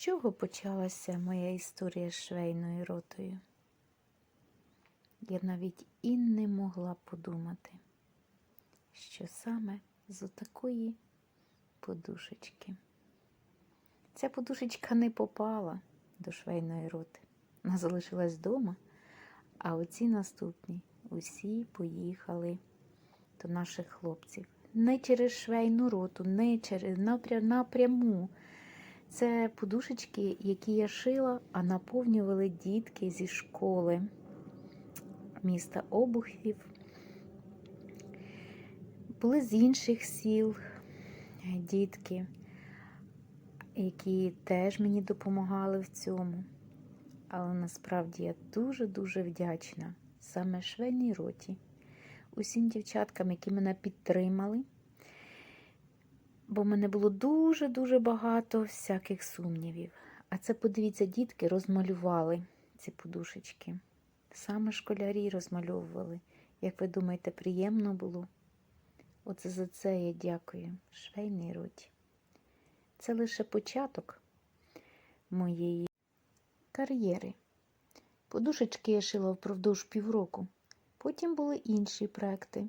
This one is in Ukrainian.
чого почалася моя історія з швейною ротою? Я навіть і не могла подумати, що саме з отакої подушечки. Ця подушечка не попала до швейної роти. Вона залишилась вдома, а оці наступні усі поїхали до наших хлопців. Не через швейну роту, не через напря- напряму. Це подушечки, які я шила, а наповнювали дітки зі школи міста Обухів. Були з інших сіл е, дітки, які теж мені допомагали в цьому. Але насправді я дуже-дуже вдячна саме швейній роті, усім дівчаткам, які мене підтримали бо в мене було дуже-дуже багато всяких сумнівів. А це, подивіться, дітки розмалювали ці подушечки. Саме школярі розмальовували. Як ви думаєте, приємно було? Оце за це я дякую швейній роті. Це лише початок моєї кар'єри. Подушечки я шила впродовж півроку. Потім були інші проекти.